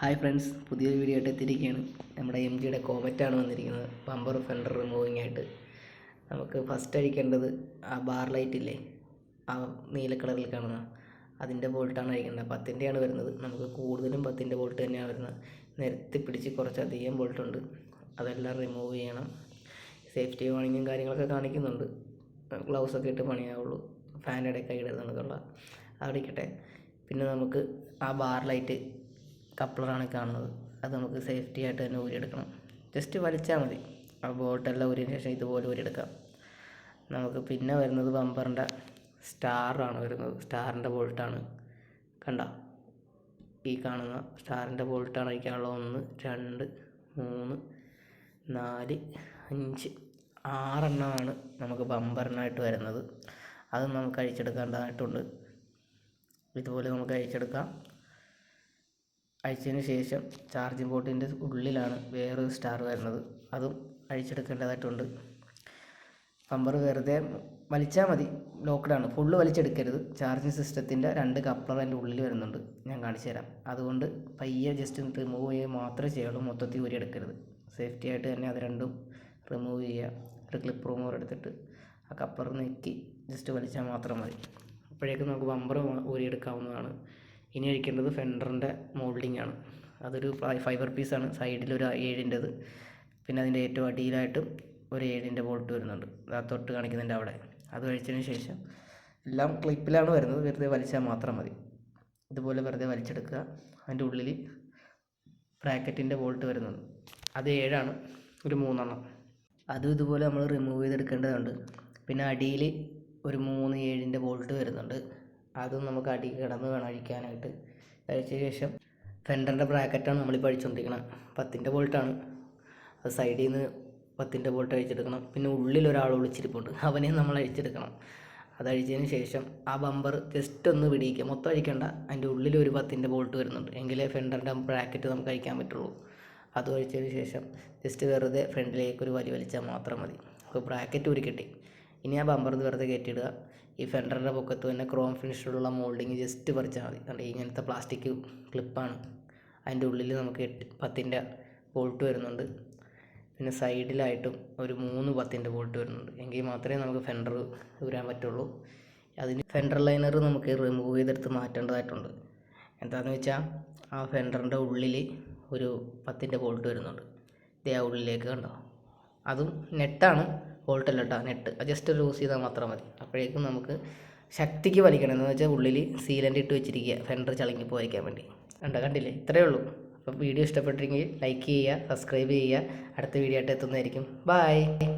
Hi friends പുതിയൊരു video ആയിട്ട് എത്തിയിരിക്കുകയാണ്. നമ്മുടെ എം ജിയുടെ കോമറ്റാണ് വന്നിരിക്കുന്നത്. ബമ്പർ ഫെൻഡർ റിമൂവിങ് ആയിട്ട്. നമുക്ക് ഫസ്റ്റ് അഴിക്കേണ്ടത് ആ ബാർ ലൈറ്റ് ഇല്ലേ? ആ നീല കളറിൽ കാണുന്ന അതിന്റെ ബോൾട്ടാണ് അഴിക്കേണ്ടത്. പത്തിന്റെയാണ് വരുന്നത്. നമുക്ക് കൂടുതലും പത്തിന്റെ ബോൾട്ട് തന്നെയാണ് വരുന്നത്. നിരത്തി പിടിച്ച് കുറച്ചധികം ബോൾട്ടുണ്ട് അതെല്ലാം റിമൂവ് ചെയ്യണം. സേഫ്റ്റി വാണിങ്ങും കാര്യങ്ങളൊക്കെ കാണിക്കുന്നുണ്ട്. ഗ്ലൗസ് ഒക്കെ ഇട്ട് പണിയാവുള്ളൂ. ഫാന്റെ ഇടരുതെന്നൊക്കെയുള്ള അവിടെ അവിടെ പിന്നെ നമുക്ക് ആ ബാർ ലൈറ്റ് കപ്ലറാണ് കാണുന്നത്. അത് നമുക്ക് സേഫ്റ്റി ആയിട്ട് തന്നെ ഊരിയെടുക്കണം. ജസ്റ്റ് വലിച്ചാൽ മതി. ആ ബോട്ടെല്ലാം ഊരിയതിന് ശേഷം ഇതുപോലെ ഊരിയെടുക്കാം. നമുക്ക് പിന്നെ വരുന്നത് ബമ്പറിന്റെ സ്റ്റാറാണ് വരുന്നത്. സ്റ്റാറിന്റെ ബോൾട്ടാണ് കണ്ട? ഈ കാണുന്ന സ്റ്റാറിന്റെ ബോൾട്ടാണ് അഴിക്കാനുള്ള ഒന്ന് രണ്ട് മൂന്ന് നാല് അഞ്ച് ആറെണ്ണമാണ് നമുക്ക് ബമ്പറിനായിട്ട് വരുന്നത്. അത് നമുക്ക് അഴിച്ചെടുക്കേണ്ടതായിട്ടുണ്ട്. ഇതുപോലെ നമുക്ക് അഴിച്ചെടുക്കാം. അഴിച്ചതിന് ശേഷം ചാർജിങ് പോർട്ടിന്റെ ഉള്ളിലാണ് വേറൊരു സ്റ്റാർ വരുന്നത്. അതും അഴിച്ചെടുക്കേണ്ടതായിട്ടുണ്ട്. പമ്പർ വെറുതെ വലിച്ചാൽ മതി. ലോക്ക്ഡാണ് ഫുള്ള് വലിച്ചെടുക്കരുത്. ചാർജിങ് സിസ്റ്റത്തിന്റെ രണ്ട് കപ്ലർ അതിന്റെ ഉള്ളിൽ വരുന്നുണ്ട്. ഞാൻ കാണിച്ചു തരാം. അതുകൊണ്ട് പയ്യെ ജസ്റ്റ് റിമൂവ് ചെയ്യുക മാത്രമേ ചെയ്യുള്ളൂ. മൊത്തത്തിൽ ഊരി എടുക്കരുത് സേഫ്റ്റി ആയിട്ട് തന്നെ അത് രണ്ടും റിമൂവ് ചെയ്യുക. ഒരു ക്ലിപ്പ് റിമൂവർ എടുത്തിട്ട് ആ കപ്ലർ നീക്കി ജസ്റ്റ് വലിച്ചാൽ മാത്രം മതി. അപ്പോഴേക്കും നമുക്ക് ബമ്പർ ഊരിയെടുക്കാവുന്നതാണ്. ഇനി അഴിക്കേണ്ടത് ഫെൻഡറിന്റെ മോൾഡിംഗ് ആണ്. അതൊരു ഫൈബർ പീസാണ് സൈഡിൽ ഒരു ഏഴിന്റെത്. പിന്നെ അതിന്റെ ഏറ്റവും അടിയിലായിട്ടും ഒരു ഏഴിന്റെ ബോൾട്ട് വരുന്നുണ്ട്. ആ തൊട്ട് കാണിക്കുന്നതിന്റെ അവിടെ. അത് കഴിച്ചതിന് ശേഷം എല്ലാം ക്ലിപ്പിലാണ് വരുന്നത്. വെറുതെ വലിച്ചാൽ മാത്രം മതി. ഇതുപോലെ വെറുതെ വലിച്ചെടുക്കുക. അതിന്റെ ഉള്ളിൽ ബ്രാക്കറ്റിന്റെ ബോൾട്ട് വരുന്നുണ്ട്. അത് ഏഴാണ്. ഒരു മൂന്നെണ്ണം. അതും ഇതുപോലെ നമ്മൾ റിമൂവ് ചെയ്തെടുക്കേണ്ടതുണ്ട്. പിന്നെ അടിയിൽ ഒരു മൂന്ന് ഏഴിന്റെ ബോൾട്ട് വരുന്നുണ്ട്. അതും നമുക്ക് അടി കിടന്ന് വേണം അഴിക്കാനായിട്ട്. അഴിച്ച ശേഷം ഫെൻഡറിന്റെ ബ്രാക്കറ്റാണ് നമ്മളിപ്പോൾ അഴിച്ചുകൊണ്ടിരിക്കുന്നത് പത്തിന്റെ ബോൾട്ടാണ് അത് സൈഡിൽ നിന്ന് പത്തിന്റെ ബോൾട്ട് അഴിച്ചെടുക്കണം. പിന്നെ ഉള്ളിൽ ഒരാൾ ഒളിച്ചിരിപ്പുണ്ട്. അവനെ നമ്മൾ അഴിച്ചെടുക്കണം. അത് അഴിച്ചതിന് ശേഷം ആ ബമ്പർ ജസ്റ്റ് ഒന്ന് പിടിയിക്കുക. മൊത്തം അഴിക്കണ്ട. അതിന്റെ ഉള്ളിൽ ഒരു പത്തിന്റെ ബോൾട്ട് വരുന്നുണ്ട്. എങ്കിലേ ഫെൻഡറിന്റെ ബ്രാക്കറ്റ് നമുക്ക് അഴിക്കാൻ പറ്റുള്ളൂ. അത് അഴിച്ചതിന് ശേഷം ജസ്റ്റ് വെറുതെ ഫ്രണ്ടിലേക്ക് ഒരു വലി വലിച്ചാൽ മാത്രം മതി. അപ്പോൾ ബ്രാക്കറ്റ് ഒരു കിട്ടി ഇനി ആ ബമ്പർ വെറുതെ കയറ്റിയിടുക ഈ ഫെൻഡറിന്റെ പൊക്കത്ത് തന്നെ ക്രോം ഫിനിഷുള്ള മോൾഡിങ് ജസ്റ്റ് പറിച്ചാൽ മതി. കണ്ടോ? ഇങ്ങനത്തെ പ്ലാസ്റ്റിക് ക്ലിപ്പാണ് അതിന്റെ ഉള്ളിൽ നമുക്ക് എട്ട് പത്തിന്റെ ബോൾട്ട് വരുന്നുണ്ട്. പിന്നെ സൈഡിലായിട്ടും ഒരു മൂന്ന് പത്തിന്റെ ബോൾട്ട് വരുന്നുണ്ട്. എങ്കിൽ മാത്രമേ നമുക്ക് ഫെൻഡർ ഊരാൻ പറ്റുള്ളൂ. അതിന് ഫെൻഡർ ലൈനർ നമുക്ക് റിമൂവ് ചെയ്തെടുത്ത് മാറ്റേണ്ടതായിട്ടുണ്ട്. എന്താണെന്ന് വെച്ചാൽ ആ ഫെൻഡറിന്റെ ഉള്ളിൽ ഒരു പത്തിന്റെ ബോൾട്ട് വരുന്നുണ്ട്. ഇതേ ആ ഉള്ളിലേക്ക് കണ്ടോ? അതും നെറ്റാണ് ബോൾട്ടല്ല കേട്ടോ നെറ്റ് ജസ്റ്റ് ലൂസ് ചെയ്താൽ മാത്രം മതി. അപ്പോഴേക്കും നമുക്ക് ശക്തിക്ക് വലിക്കണം. എന്ന് വെച്ചാൽ ഉള്ളിൽ സീലന്റ് ഇട്ട് വെച്ചിരിക്കുക. ഫെൻഡർ ചളങ്ങി പോയിരിക്കാൻ വേണ്ടി. കണ്ടോ? കണ്ടില്ലേ? ഇത്രയേ ഉള്ളൂ. അപ്പോൾ വീഡിയോ ഇഷ്ടപ്പെട്ടിരിങ്കിൽ ലൈക്ക് ചെയ്യുക സബ്സ്ക്രൈബ് ചെയ്യുക. അടുത്ത വീഡിയോ ആയിട്ട് എത്തുന്നതായിരിക്കും. ബായ്